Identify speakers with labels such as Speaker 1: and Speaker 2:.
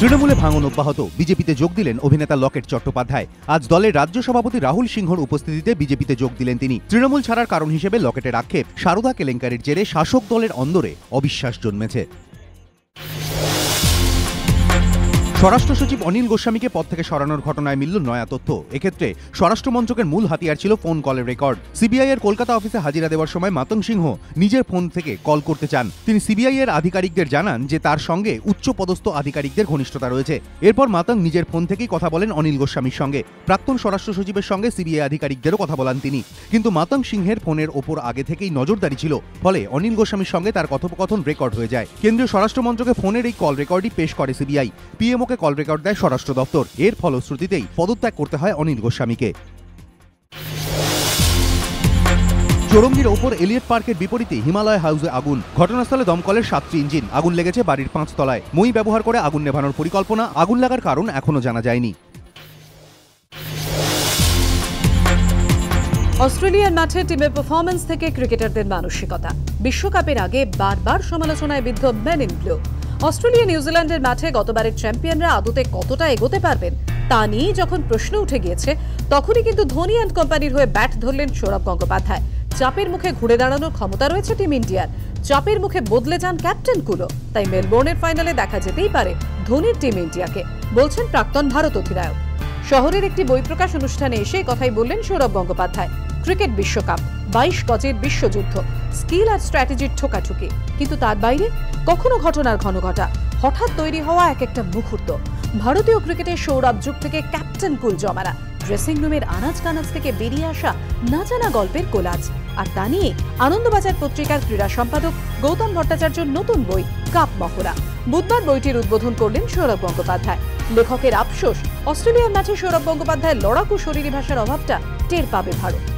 Speaker 1: তৃণমূলে ভাঙন অব্যাহত। বিজেপিতে যোগ দিলেন অভিনেতা লকেট চট্টোপাধ্যায়। আজ দলের রাজ্য সভাপতি রাহুল সিংহর উপস্থিতিতে বিজেপিতে যোগ দিলেন তিনি। তৃণমূল ছাড়ার কারণ হিসেবে লকেটের আক্ষেপ। সারদা কেলেঙ্কারির জেরে শাসক দলের অন্দরে অবিশ্বাস জন্মেছে। স্বরাষ্ট্র সচিব অনিল গোস্বামীকে পদ থেকে সরানোর ঘটনায় মিলল নয়া তথ্য। এক্ষেত্রে স্বরাষ্ট্র মন্ত্রকের মূল হাতিয়ার ছিল ফোন কলের রেকর্ড। সিবিআই এর কলকাতা অফিসে হাজিরা দেওয়ার সময় মাতং সিংহ নিজের ফোন থেকে কল করতে চান। তিনি সিবিআই এর আধিকারিকদের জানান যে তার সঙ্গে উচ্চ পদস্থ আধিকারিকদের ঘনিষ্ঠতা রয়েছে। এরপর মাতং নিজের ফোন থেকেই কথা বলেন অনিল গোস্বামীর সঙ্গে। প্রাক্তন স্বরাষ্ট্র সচিবের সঙ্গে সিবিআই আধিকারিকদেরও কথা বলান তিনি। কিন্তু মাতং সিংহের ফোনের ওপর আগে থেকেই নজরদারি ছিল। ফলে অনিল গোস্বামীর সঙ্গে তার কথোপকথন রেকর্ড হয়ে যায়। কেন্দ্রীয় স্বরাষ্ট্র মন্ত্রকে ফোনের এই কল রেকর্ডই পেশ করে সিবিআই। পিএমওকে কল রেকর্ড দেয় স্বরাষ্ট্র দপ্তর। এর ফলশ্রুতিতেই পদত্যাগ করতে হয় অনিল গোস্বামীকে। চৌরঙ্গির ওপর এলিয়ট পার্কের বিপরীতে হিমালয় হাউসে আগুন। ঘটনাস্থলে দমকলের সাতটি ইঞ্জিন। আগুন লেগেছে বাড়ির পাঁচ তলায়। মই ব্যবহার করে আগুন নেভানোর পরিকল্পনা। আগুন লাগার কারণ এখনও জানা যায়নি।
Speaker 2: অস্ট্রেলিয়ার মাঠে টিমের পারফরমেন্স থেকে ক্রিকেটারদের মানসিকতা। বিশ্বকাপের আগে বারবার সমালোচনায় বিদ্ধ মেন ইন ব্লু। অস্ট্রেলিয়া নিউজিল্যান্ডের মাঠে গতবারের চ্যাম্পিয়নরা আদতে কতটা এগোতে পারবেন তা নিয়েই যখন প্রশ্ন উঠে গিয়েছে, তখনই কিন্তু ধোনি অ্যান্ড কোম্পানির হয়ে ব্যাট ধরলেন সৌরভ গঙ্গোপাধ্যায়। চাপের মুখে ঘুরে দাঁড়ানোর ক্ষমতা রয়েছে টিম ইন্ডিয়ার। চাপের মুখে বদলে যান ক্যাপ্টেন কুলো। তাই মেলবোর্নের ফাইনালে দেখা যেতেই পারে ধোনির টিম ইন্ডিয়াকে, বলছেন প্রাক্তন ভারত অধিনায়ক। শহরের একটি বই প্রকাশ অনুষ্ঠানে এসে কথাই বললেন সৌরভ গঙ্গোপাধ্যায়। ক্রিকেট বিশ্বকাপ, বাইশ গজের বিশ্বযুদ্ধ। স্কিল আর স্ট্র্যাটেজির ঠোকাঠুকি। কিন্তু তার বাইরে কখনো ঘটনার ঘন ঘটা। হঠাৎ তৈরি হওয়া এক একটা মুহূর্ত। ভারতীয় ক্রিকেটের সৌরভ যুগ থেকে ক্যাপ্টেন কুল জমারা। ড্রেসিং রুমের আনাজ কানাজ থেকে বেরিয়ে আসা না জানা গল্পের কোলাজ। আর তা নিয়ে আনন্দবাজার পত্রিকার ক্রীড়া সম্পাদক গৌতম ভট্টাচার্যর নতুন বই, কাপ মহড়া। বুধবার বইটির উদ্বোধন করলেন সৌরভ গঙ্গোপাধ্যায়। লেখকের আফসোস, অস্ট্রেলিয়ার মাঠে সৌরভ গঙ্গোপাধ্যায়ের লড়াকু শরীরী ভাষার অভাবটা টের পাবে ভারত।